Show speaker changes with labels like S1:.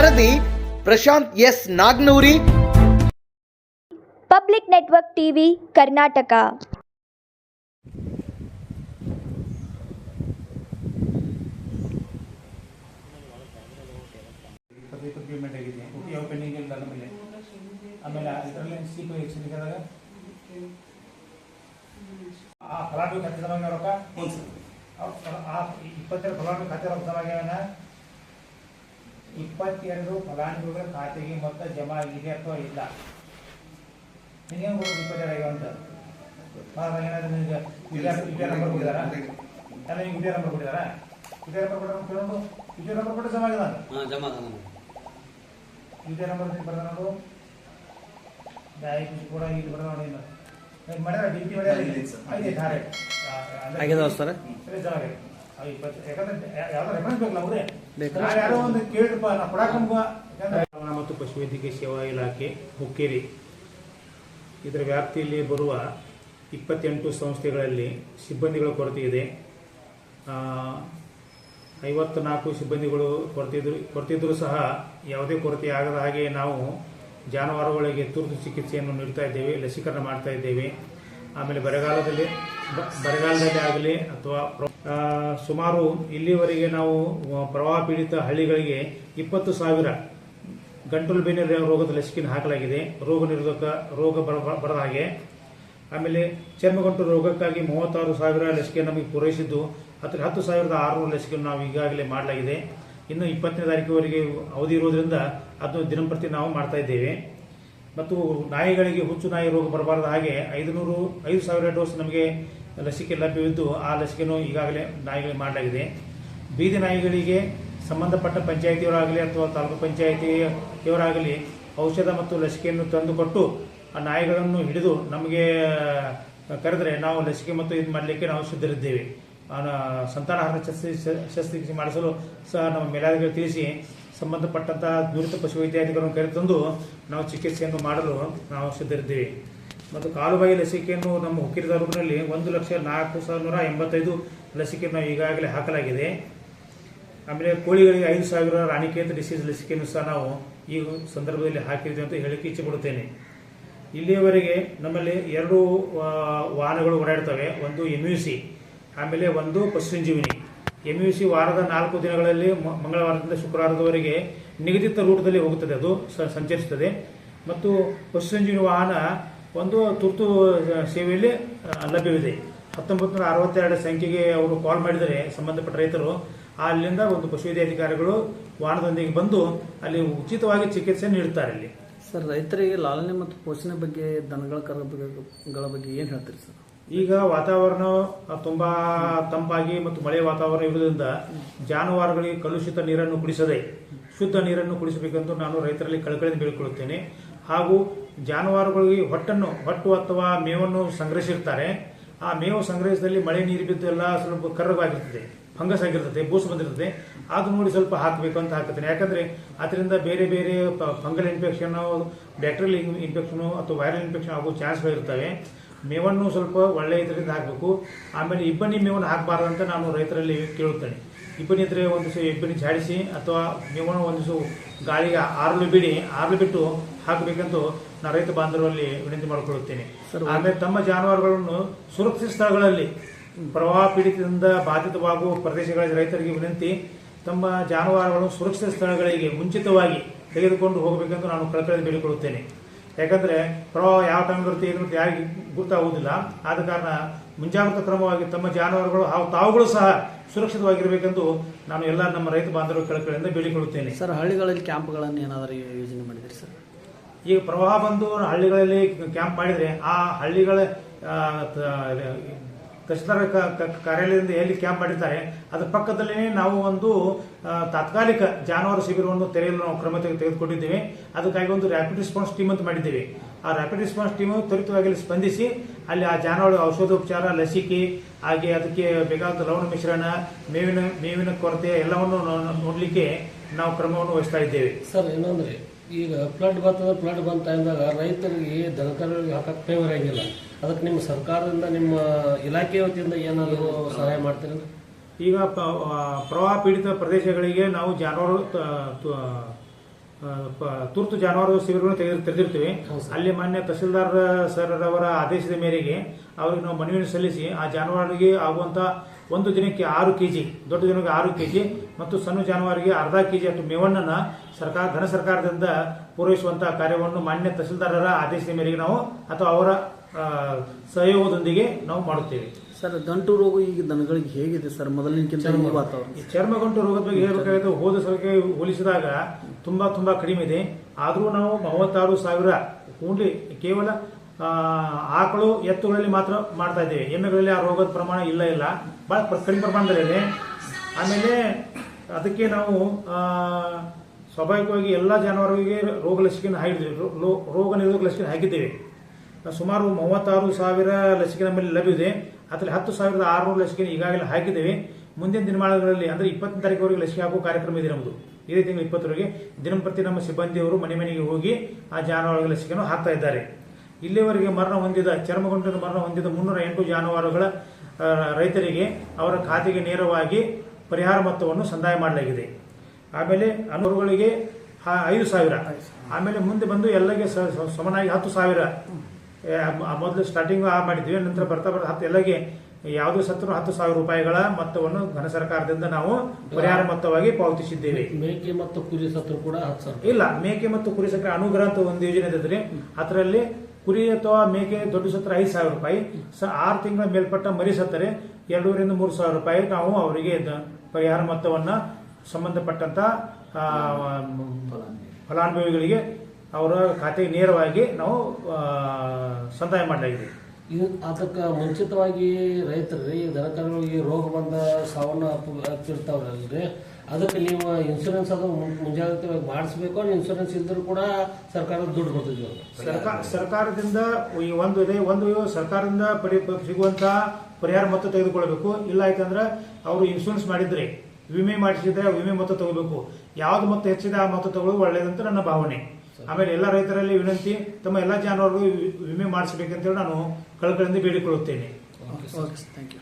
S1: ವರದಿ Prashanth S Nagnuri.
S2: Public network TV Karnataka.
S3: Payment ಆಗಿದೆ ಯಾವ ಪೆಂಡಿಂಗ್ ಇಲ್ಲ ನಮ್ಮಲ್ಲಿ ಆಮೇಲೆ ಇದರಲ್ಲಿ ಸಿ ಪಿ ಎಕ್ಸಿದಾಗ ಆ ಫಲಾನುಭವಿ ಖಾತೆ ಜಮಾ ರೊಕ್ಕ ಆ- ಇಪ್ಪತ್ತೆರಡು ಫಲಾನುಭವಿ ಖಾತೆ ರೊಕ್ಕ ಇಪ್ಪತ್ತೆರಡು ಫಲಾನುಭವಿಗಳ ಖಾತೆಗೆ ಮೊತ್ತ ಜಮಾ ಆಗಿದೆ ಅಥವಾ ಇಲ್ಲ? ನಿನಗೆ ಗೊತ್ತು ಇಪ್ಪತ್ತೆರಡು ಆಗ್ಯಾವ ಅಂತ ಏನಾದ್ರು ನಂಬರ್ ನಿಮ್ಗೆ ವಿಡಿಯೋ ನಂಬರ್ ಕೊಟ್ಟಿದ್ದಾರಾ? ವಿಡಿಯೋ ನಂಬರ್ ಕೊಟ್ಟು ಕೇಳೋದು ನಂಬರ್ ಕೊಟ್ಟು ಜಮಾ
S4: ಅದ
S3: ಇದೇ ನಂಬರ್ ಬರ್ದ ನೋಡು. ಕೂಡ ಇಲ್ಲಿ ಬರ್ದ ನೋಡಿ ಮಾಡ್ಯಾರ? ಡಿ ಪಿ ಮಾಡ್ಯಾರ? ಧಾರೆ
S5: ಸರ್.
S3: ಸರಿ? ಯಾವ್ದೋ ರೆಫರೆನ್ಸ್ ಬೇಕಲ್ಲ ಅವ್ರೆ ಮತ್ತು ಪಶುವೈದ್ಯಕೀಯ ಸೇವಾ ಇಲಾಖೆ ಹುಕ್ಕೇರಿ ಇದರ ವ್ಯಾಪ್ತಿಯಲ್ಲಿ ಬರುವ ಇಪ್ಪತ್ತೆಂಟು ಸಂಸ್ಥೆಗಳಲ್ಲಿ ಸಿಬ್ಬಂದಿಗಳ ಕೊರತೆ ಇದೆ. ಆ, ಐವತ್ನಾಲ್ಕು ಸಿಬ್ಬಂದಿಗಳು ಕೊರತೆ ಇದ್ರು ಸಹ ಯಾವುದೇ ಕೊರತೆ ಆಗದ ಹಾಗೆ ನಾವು ಜಾನುವಾರುಗಳಿಗೆ ತುರ್ತು ಚಿಕಿತ್ಸೆಯನ್ನು ನೀಡ್ತಾ ಇದ್ದೇವೆ ಲಸಿಕರಣ ಮಾಡ್ತಾ ಇದ್ದೇವೆ. ಆಮೇಲೆ ಬರಗಾಲದಲ್ಲಿ ಬರಗಾಲದಲ್ಲಿ ಆಗಲಿ ಅಥವಾ ಸುಮಾರು ಇಲ್ಲಿವರೆಗೆ ನಾವು ಪ್ರವಾಹ ಪೀಡಿತ ಹಳ್ಳಿಗಳಿಗೆ ಇಪ್ಪತ್ತು ಸಾವಿರ ಗಂಟಲು ಬೇನೆ ರೋಗದ ಲಸಿಕೆ ಹಾಕಲಾಗಿದೆ. ರೋಗ ನಿರೋಧಕ, ರೋಗ ಬರ- ಬರದ ಹಾಗೆ. ಆಮೇಲೆ ಚರ್ಮಗಂಟು ರೋಗಕ್ಕಾಗಿ ಮೂವತ್ತಾರು ಸಾವಿರ ಲಸಿಕೆ ನಮಗೆ ಪೂರೈಸಿದ್ದು, ಹತ್ತು ಹತ್ತು ಸಾವಿರದ ಆರುನೂರು ಲಸಿಕೆಯನ್ನು ನಾವು ಈಗಾಗಲೇ ಮಾಡಲಾಗಿದೆ. ಇನ್ನು ಇಪ್ಪತ್ತನೇ ತಾರೀಕುವರೆಗೆ ಅವಧಿ ಇರೋದ್ರಿಂದ ಅದನ್ನು ದಿನಂಪ್ರತಿ ನಾವು ಮಾಡ್ತಾ ಇದ್ದೇವೆ. ಮತ್ತು ನಾಯಿಗಳಿಗೆ ಹುಚ್ಚು ನಾಯಿ ರೋಗ ಬರಬಾರದ ಹಾಗೆ ಐದುನೂರು, ಐದು ಸಾವಿರ ಡೋಸ್ ನಮಗೆ ಲಸಿಕೆ ಲಭ್ಯವಿದ್ದು ಆ ಲಸಿಕೆಯನ್ನು ಈಗಾಗಲೇ ನಾಯಿಗಳಿಗೆ ಮಾಡಲಾಗಿದೆ. ಬೀದಿ ನಾಯಿಗಳಿಗೆ ಸಂಬಂಧಪಟ್ಟ ಪಂಚಾಯಿತಿಯವರಾಗಲಿ ಅಥವಾ ತಾಲೂಕು ಪಂಚಾಯಿತಿಯವರಾಗಲಿ ಔಷಧ ಮತ್ತು ಲಸಿಕೆಯನ್ನು ತಂದುಕೊಟ್ಟು ಆ ನಾಯಿಗಳನ್ನು ಹಿಡಿದು ನಮಗೆ ಕರೆದರೆ ನಾವು ಲಸಿಕೆ ಮತ್ತು ಇದು ಮಾಡಲಿಕ್ಕೆ ನಾವು ಸಿದ್ಧರಿದ್ದೇವೆ. ಸಂತಾನಹಾರ ಶಸ್ತ್ರ ಶಸ್ತ್ರಚಿಕಿತ್ಸೆ ಮಾಡಿಸಲು ಸಹ ನಮ್ಮ ಮೇಲಾಧಿಕಾರಿ ತಿಳಿಸಿ ಸಂಬಂಧಪಟ್ಟಂತ ನುರಿತ ಪಶುವೈದ್ಯಾಧಿಕಾರಿಗಳನ್ನು ಕರೆತಂದು ನಾವು ಚಿಕಿತ್ಸೆಯನ್ನು ಮಾಡಲು ನಾವು ಸಿದ್ಧರಿದ್ದೇವೆ. ಮತ್ತು ಕಾಲುಬಾಯಿ ಲಸಿಕೆಯನ್ನು ನಮ್ಮ ಹುಕ್ಕೇರಿ ತಾಲೂಕಿನಲ್ಲಿ ಒಂದು ಲಕ್ಷ ನಾಲ್ಕು ಸಾವಿರ ಎಂಬತ್ತೈದು ಲಸಿಕೆಯನ್ನು ಈಗಾಗಲೇ ಹಾಕಲಾಗಿದೆ. ಆಮೇಲೆ ಕೋಳಿಗಳಿಗೆ ಐದು ಸಾವಿರ ರಾಣಿಕೇತ ಡಿಸೀಸ್ ಲಸಿಕೆಯನ್ನು ಸಹ ನಾವು ಈ ಸಂದರ್ಭದಲ್ಲಿ ಹಾಕಿದ್ವಿ ಅಂತ ಹೇಳಿಕೆ ಇಚ್ಛೆ ಪಡುತ್ತೇನೆ. ಇಲ್ಲಿಯವರೆಗೆ ನಮ್ಮಲ್ಲಿ ಎರಡು ವಾಹನಗಳು ಓಡಾಡ್ತವೆ. ಒಂದು ಎಂ ಯು ಸಿ ಆಮೇಲೆ ಒಂದು ಪಶುಸಂಜೀವಿನಿ. ಎಂ ಯು ಸಿ ವಾರದ ನಾಲ್ಕು ದಿನಗಳಲ್ಲಿ ಮಂಗಳವಾರದಿಂದ ಶುಕ್ರವಾರದವರೆಗೆ ನಿಗದಿತ ರೂಟ್ದಲ್ಲಿ ಹೋಗುತ್ತದೆ. ಅದು ಸಂಚರಿಸುತ್ತದೆ. ಮತ್ತು ಪಶುಸಂಜೀವಿ ವಾಹನ ಒಂದು ತುರ್ತು ಸೇವೆಯಲ್ಲಿ ಲಭ್ಯವಿದೆ. ಹತ್ತೊಂಬತ್ತು ನೂರ ಅರವತ್ತೆರಡು ಸಂಖ್ಯೆಗೆ ಅವರು ಕಾಲ್ ಮಾಡಿದರೆ ಸಂಬಂಧಪಟ್ಟ ರೈತರು, ಅಲ್ಲಿಂದ ಒಂದು ಪಶುವೈದ್ಯಾಧಿಕಾರಿಗಳು ವಾಹನದೊಂದಿಗೆ ಬಂದು ಅಲ್ಲಿ ಉಚಿತವಾಗಿ ಚಿಕಿತ್ಸೆ ನೀಡುತ್ತಾರೆ ಅಲ್ಲಿ.
S5: ಸರ್, ರೈತರಿಗೆ ಲಾಲನೆ ಮತ್ತು ಪೋಷಣೆ ಬಗ್ಗೆ ದನಗಳ ಕರಗಳ ಬಗ್ಗೆ ಏನು ಹೇಳ್ತೀರಿ ಸರ್?
S3: ಈಗ ವಾತಾವರಣ ತುಂಬಾ ತಂಪಾಗಿ ಮತ್ತು ಮಳೆ ವಾತಾವರಣ ಇರುವುದರಿಂದ ಜಾನುವಾರುಗಳಿಗೆ ಕಲುಷಿತ ನೀರನ್ನು ಕುಡಿಸದೆ ಶುದ್ಧ ನೀರನ್ನು ಕುಡಿಸಬೇಕೆಂದು ನಾನು ರೈತರಲ್ಲಿ ಕಳಕಳಿಯಿಂದ ಬೇಡಿಕೊಳ್ಳುತ್ತೇನೆ. ಹಾಗೂ ಜಾನುವಾರುಗಳಿಗೆ ಹೊಟ್ಟನ್ನು, ಹೊಟ್ಟು ಅಥವಾ ಮೇವನ್ನು ಸಂಗ್ರಹಿಸಿರ್ತಾರೆ. ಆ ಮೇವು ಸಂಗ್ರಹಿಸಿದಲ್ಲಿ ಮಳೆ ನೀರು ಬಿದ್ದು ಎಲ್ಲ ಸ್ವಲ್ಪ ಕರ್ರವಾಗಿರ್ತದೆ ಫಂಗಸ್ ಆಗಿರ್ತದೆ, ಬೂಸು ಬಂದಿರ್ತದೆ. ಅದು ನೋಡಿ ಸ್ವಲ್ಪ ಹಾಕಬೇಕು ಅಂತ ಹಾಕುತ್ತೇನೆ. ಯಾಕಂದ್ರೆ ಅದರಿಂದ ಬೇರೆ ಬೇರೆ ಫಂಗಲ್ ಇನ್ಫೆಕ್ಷನ್, ಬ್ಯಾಕ್ಟೀರಿಯಲ್ ಇನ್ಫೆಕ್ಷನ್ ಅಥವಾ ವೈರಲ್ ಇನ್ಫೆಕ್ಷನ್ ಆಗೋ ಚಾನ್ಸ್ಗಳಿರ್ತವೆ. ಮೇವನ್ನು ಸ್ವಲ್ಪ ಒಳ್ಳೆ ಇದರಿಂದ ಹಾಕಬೇಕು. ಆಮೇಲೆ ಇಬ್ಬನಿ ಮೇವನ್ನು ಹಾಕಬಾರ್ದು ಅಂತ ನಾನು ರೈತರಲ್ಲಿ ಕೇಳುತ್ತೇನೆ. ಇಬ್ಬನಿ ಇದ್ರೆ ಒಂದು ದಿವಸ ಇಬ್ಬನಿ ಝಾಡಿಸಿ ಅಥವಾ ಮೇವನ್ನು ಒಂದು ದಿವಸ ಗಾಳಿಗೆ ಆರಲು ಬಿಡಿ ಆರಲು ಬಿಟ್ಟು ಹಾಕಬೇಕೆಂದು ನಾನು ರೈತ ಬಾಂಧವರಲ್ಲಿ ವಿನಂತಿ ಮಾಡಿಕೊಳ್ಳುತ್ತೇನೆ. ಆಮೇಲೆ ತಮ್ಮ ಜಾನುವಾರುಗಳನ್ನು ಸುರಕ್ಷಿತ ಸ್ಥಳಗಳಲ್ಲಿ ಪ್ರವಾಹ ಪೀಡಿತದಿಂದ ಬಾಧಿತವಾಗುವ ಪ್ರದೇಶಗಳ ರೈತರಿಗೆ ವಿನಂತಿ ತಮ್ಮ ಜಾನುವಾರುಗಳನ್ನು ಸುರಕ್ಷಿತ ಸ್ಥಳಗಳಿಗೆ ಮುಂಚಿತವಾಗಿ ತೆಗೆದುಕೊಂಡು ಹೋಗಬೇಕೆಂದು ನಾನು ಕಳಕಳಿ ಬೇಡಿಕೊಳ್ಳುತ್ತೇನೆ. ಯಾಕಂದ್ರೆ ಪ್ರವಾಹ ಯಾವ ಟೈಮ್ ಬರುತ್ತೆ ಏನು ಬರುತ್ತೆ ಯಾರಿಗೆ ಗೊತ್ತಾಗುವುದಿಲ್ಲ. ಆದ ಕಾರಣ ಮುಂಜಾಗ್ರತಾ ಕ್ರಮವಾಗಿ ತಮ್ಮ ಜಾನುವಾರುಗಳು ಹಾಗೂ ತಾವುಗಳು ಸಹ ಸುರಕ್ಷಿತವಾಗಿರಬೇಕೆಂದು ನಾನು ಎಲ್ಲ ನಮ್ಮ ರೈತ ಬಾಂಧವರು ಕೆಳಕಡೆಯಿಂದ ಬೇಡಿಕೊಳ್ಳುತ್ತೇನೆ.
S5: ಸರ್ ಹಳ್ಳಿಗಳಲ್ಲಿ ಕ್ಯಾಂಪ್ಗಳನ್ನು ಏನಾದರೂ ಯೋಜನೆ ಮಾಡಿದ್ರಿ ಸರ್?
S3: ಈಗ ಪ್ರವಾಹ ಬಂದು ಹಳ್ಳಿಗಳಲ್ಲಿ ಕ್ಯಾಂಪ್ ಮಾಡಿದರೆ ಆ ಹಳ್ಳಿಗಳ ತಹಶೀಲ್ದಾರ್ ಕಾರ್ಯಾಲಯದಿಂದ ಎಲ್ಲಿ ಕ್ಯಾಂಪ್ ಮಾಡಿರ್ತಾರೆ, ಅದರ ಪಕ್ಕದಲ್ಲೇ ನಾವು ಒಂದು ತಾತ್ಕಾಲಿಕ ಜಾನುವಾರು ಶಿಬಿರವನ್ನು ತೆರೆಯಲು ನಾವು ಕ್ರಮ ತೆಗೆ- ತೆಗೆದುಕೊಂಡಿದ್ದೇವೆ. ಅದಕ್ಕಾಗಿ ಒಂದು ರ್ಯಾಪಿಡ್ ರೆಸ್ಪಾನ್ಸ್ ಟೀಮ್ ಅಂತ ಮಾಡಿದ್ದೇವೆ. ಆ ರ್ಯಾಪಿಡ್ ರೆಸ್ಪಾನ್ಸ್ ಟೀಮ್ ತ್ವರಿತವಾಗಿ ಸ್ಪಂದಿಸಿ, ಅಲ್ಲಿ ಆ ಜಾನುವಾರು ಔಷಧೋಪಚಾರ, ಲಸಿಕೆ, ಹಾಗೆ ಅದಕ್ಕೆ ಬೇಕಾದ ಲವಣ ಮಿಶ್ರಣ, ಮೇವಿನ ಮೇವಿನ ಕೊರತೆ ಎಲ್ಲವನ್ನು ನೋಡಲಿಕ್ಕೆ ನಾವು ಕ್ರಮವನ್ನು ವಹಿಸ್ತಾ ಇದ್ದೇವೆ.
S6: ಸರ್ ಏನಂದ್ರೆ ಈಗ ಫ್ಲಡ್ ಬರ್ತದೆ ಫ್ಲಡ್ ಬಂತ ಅಂದಾಗ ರೈತರಿಗೆ ದನಕರಿಗೆ ಹಾಕಕ್ಕೆ ಫೇವರ್ ಆಗಿಲ್ಲ. ಅದಕ್ಕೆ ನಿಮ್ಮ ಸರ್ಕಾರದಿಂದ ನಿಮ್ಮ ಇಲಾಖೆ ವತಿಯಿಂದ ಏನಾದರೂ ಸಹಾಯ ಮಾಡ್ತೀರ?
S3: ಈಗ ಪ್ರವಾಹ ಪೀಡಿತ ಪ್ರದೇಶಗಳಿಗೆ ನಾವು ಜಾನುವಾರು ತುರ್ತು ಜಾನುವಾರು ಶಿಬಿರಗಳನ್ನು ತೆಗೆದು ತೆರೆದಿರ್ತೀವಿ. ಅಲ್ಲಿ ಮಾನ್ಯ ತಹಸೀಲ್ದಾರ್ ಸರ್ ಅವರ ಆದೇಶದ ಮೇರೆಗೆ ಅವ್ರಿಗೆ ನಾವು ಮನವಿಯನ್ನು ಸಲ್ಲಿಸಿ ಆ ಜಾನುವಾರಿಗೆ ಆಗುವಂತ ಒಂದು ದಿನಕ್ಕೆ ಆರು ಕೆಜಿ ದೊಡ್ಡ ದಿನಕ್ಕೆ ಆರು ಕೆಜಿ ಮತ್ತು ಸಣ್ಣ ಜಾನುವಾರಿಗೆ ಅರ್ಧ ಕೆಜಿ ಅಥವಾ ಮೇವಣ್ಣನ ಸರ್ಕಾರ ಧನ ಸರ್ಕಾರದಿಂದ ಪೂರೈಸುವಂತಹ ಕಾರ್ಯವನ್ನು ಮಾನ್ಯ ತಹಸೀಲ್ದಾರರ ಆದೇಶದ ಮೇರೆಗೆ ನಾವು ಅಥವಾ ಅವರ ಸಹಯೋಗದೊಂದಿಗೆ ನಾವು ಮಾಡುತ್ತೇವೆ.
S5: ಸರ್ ಗಂಟು ರೋಗ ಈಗ ದನಗಳಿಗೆ ಹೇಗಿದೆ ಸರ್? ಮೊದಲಿನಕ್ಕಿಂತ ಈ
S3: ಚರ್ಮ ಗಂಟು ರೋಗದ ಬಗ್ಗೆ ಹೇಳಬೇಕಾಗಿದೆ ಹೋದ ಸಲಕ್ಕೆ ಹೋಲಿಸಿದಾಗ ತುಂಬಾ ತುಂಬಾ ಕಡಿಮೆ ಇದೆ. ಆದರೂ ನಾವು ಮೂವತ್ತಾರು ಸಾವಿರ ಓನ್ಲಿ ಕೇವಲ ಆಕಳು ಎತ್ತುಗಳಲ್ಲಿ ಮಾತ್ರ ಮಾಡ್ತಾ ಇದ್ದೇವೆ. ಎಮ್ಮೆಗಳಲ್ಲಿ ಆ ರೋಗದ ಪ್ರಮಾಣ ಇಲ್ಲ ಇಲ್ಲ. ಬಹಳ ಕಡಿಮೆ ಪ್ರಮಾಣದಲ್ಲಿದೆ. ಆಮೇಲೆ ಅದಕ್ಕೆ ನಾವು ಸ್ವಾಭಾವಿಕವಾಗಿ ಎಲ್ಲ ಜಾನುವಾರುಗಳಿಗೆ ರೋಗ ಲಸಿಕೆಯನ್ನು ಹಾಕಿದ್ದೇವೆ. ರೋಗ ನಿರೋಧಕ ಲಸಿಕೆ ಹಾಕಿದ್ದೇವೆ. ಸುಮಾರು ಮೂವತ್ತಾರು ಸಾವಿರ ಲಸಿಕೆ ನಮ್ಮಲ್ಲಿ ಲಭ್ಯವಿದೆ. ಅದರಲ್ಲಿ ಹತ್ತು ಸಾವಿರದ ಆರುನೂರು ಲಸಿಕೆ ಈಗಾಗಲೇ ಹಾಕಿದ್ದೇವೆ. ಮುಂದಿನ ದಿನಮಾನಗಳಲ್ಲಿ ಅಂದರೆ ಇಪ್ಪತ್ತನೇ ತಾರೀಕುವರೆಗೆ ಲಸಿಕೆ ಹಾಕುವ ಕಾರ್ಯಕ್ರಮ ಇದೆ ನಮ್ಮದು ಇದೇ ತಿಂಗಳು ಇಪ್ಪತ್ತರವರೆಗೆ ದಿನಂಪ್ರತಿ ನಮ್ಮ ಸಿಬ್ಬಂದಿಯವರು ಮನೆ ಮನೆಗೆ ಹೋಗಿ ಆ ಜಾನುವಾರುಗಳ ಲಸಿಕೆಯನ್ನು ಹಾಕ್ತಾ ಇದ್ದಾರೆ. ಇಲ್ಲಿವರೆಗೆ ಮರಣ ಹೊಂದಿದ ಚರ್ಮಗುಂಟಿನ ಮರಣ ಹೊಂದಿದ ಮುನ್ನೂರ ಎಂಟು ಜಾನುವಾರುಗಳ ರೈತರಿಗೆ ಅವರ ಖಾತೆಗೆ ನೇರವಾಗಿ ಪರಿಹಾರ ಮೊತ್ತವನ್ನು ಸಂದಾಯ ಮಾಡಲಾಗಿದೆ. ಆಮೇಲೆ ಅನುರುಗಳಿಗೆ ಐದು ಸಾವಿರ. ಆಮೇಲೆ ಮುಂದೆ ಬಂದು ಎಲ್ಲಗೆ ಸಮನಾಗಿ ಹತ್ತು ಸಾವಿರ. ಮೊದಲು ಸ್ಟಾರ್ಟಿಂಗ್ ಆ ಮಾಡಿದ್ವಿ ನಂತರ ಬರ್ತಾ ಬರ್ತಾ ಹತ್ತು ಎಲ್ಲಗೆ ಯಾವುದೇ ಸತ್ರು ಹತ್ತು ಸಾವಿರ ರೂಪಾಯಿಗಳ ಮೊತ್ತವನ್ನು ಘನ ಸರ್ಕಾರದಿಂದ ನಾವು ಪರಿಹಾರ ಮೊತ್ತವಾಗಿ ಪಾವತಿಸಿದ್ದೇವೆ.
S6: ಮೇಕೆ ಮತ್ತು ಕುರಿ ಸತ್ರು ಕೂಡ
S3: ಇಲ್ಲ ಮೇಕೆ ಮತ್ತು ಕುರಿ ಸಕ್ಕರೆ ಅನುಗ್ರಹ ಅಂತ ಒಂದು ಯೋಜನೆ ಇದ್ರೆ ಅದರಲ್ಲಿ ಕುರಿ ಅಥವಾ ಮೇಕೆ ದೊಡ್ಡ ಸತ್ರ ಐದು ಸಾವಿರ ರೂಪಾಯಿ. ಆರು ತಿಂಗಳ ಮೇಲ್ಪಟ್ಟ ಮರಿ ಸತ್ತರೆ ಎರಡೂರಿಂದ ಮೂರು ಸಾವಿರ ರೂಪಾಯಿ ನಾವು ಅವರಿಗೆ ಪರಿಹಾರ ಮೊತ್ತವನ್ನು ಸಂಬಂಧಪಟ್ಟಂತ ಫಲಾನುಭವಿಗಳಿಗೆ ಅವರ ಖಾತೆಗೆ ನೇರವಾಗಿ ನಾವು ಸಂದಾಯ ಮಾಡಲಾಗಿದೆ
S6: ಇದು ಅದಕ್ಕೆ ಮುಂಚಿತವಾಗಿ ರೈತರು ಈ ದನಕರುಗಳಿಗೆ ರೋಗ ಬಂದ ಸಾವನ್ನು ಅಪ್ಪು- ರೀ ಅದಕ್ಕೆ ನೀವು ಇನ್ಶೂರೆನ್ಸ್ ಅದು ಮುಂಜಾಗ್ರತೆಯಾಗಿ ಮಾಡಿಸ್ಬೇಕು ಇನ್ಶೂರೆನ್ಸ್ ಇದ್ರೂ ಕೂಡ ಸರ್ಕಾರದ ದುಡ್ಡು ಬರ್ತದೆ
S3: ಸರ್ಕಾರ ಸರ್ಕಾರದಿಂದ ಈ ಒಂದು ಇದೆ, ಒಂದು ಸರ್ಕಾರದಿಂದ ಪಡಿ ಸಿಗುವಂತ ಪರಿಹಾರ ಮೊತ್ತ ತೆಗೆದುಕೊಳ್ಬೇಕು. ಇಲ್ಲ ಆಯ್ತಂದ್ರೆ ಅವರು ಇನ್ಶೂರೆನ್ಸ್ ಮಾಡಿದ್ರೆ, ವಿಮೆ ಮಾಡಿಸಿದ್ರೆ ವಿಮೆ ಮೊತ್ತ ತಗೋಬೇಕು. ಯಾವ್ದು ಮೊತ್ತ ಹೆಚ್ಚಿದೆ ಆ ಮೊತ್ತ ತಗೊಳ್ಳೋದು ಒಳ್ಳೇದಂತ ನನ್ನ ಭಾವನೆ. ಆಮೇಲೆ ಎಲ್ಲ ರೈತರಲ್ಲಿ ವಿನಂತಿ ತಮ್ಮ ಎಲ್ಲ ಜಾನುವಾರು ವಿಮೆ ಮಾಡಿಸಬೇಕಂತೇಳಿ ನಾನು ಕಳಕಳಿಂದ ಬೇಡಿಕೊಳ್ಳುತ್ತೇನೆ.
S5: Okay thank you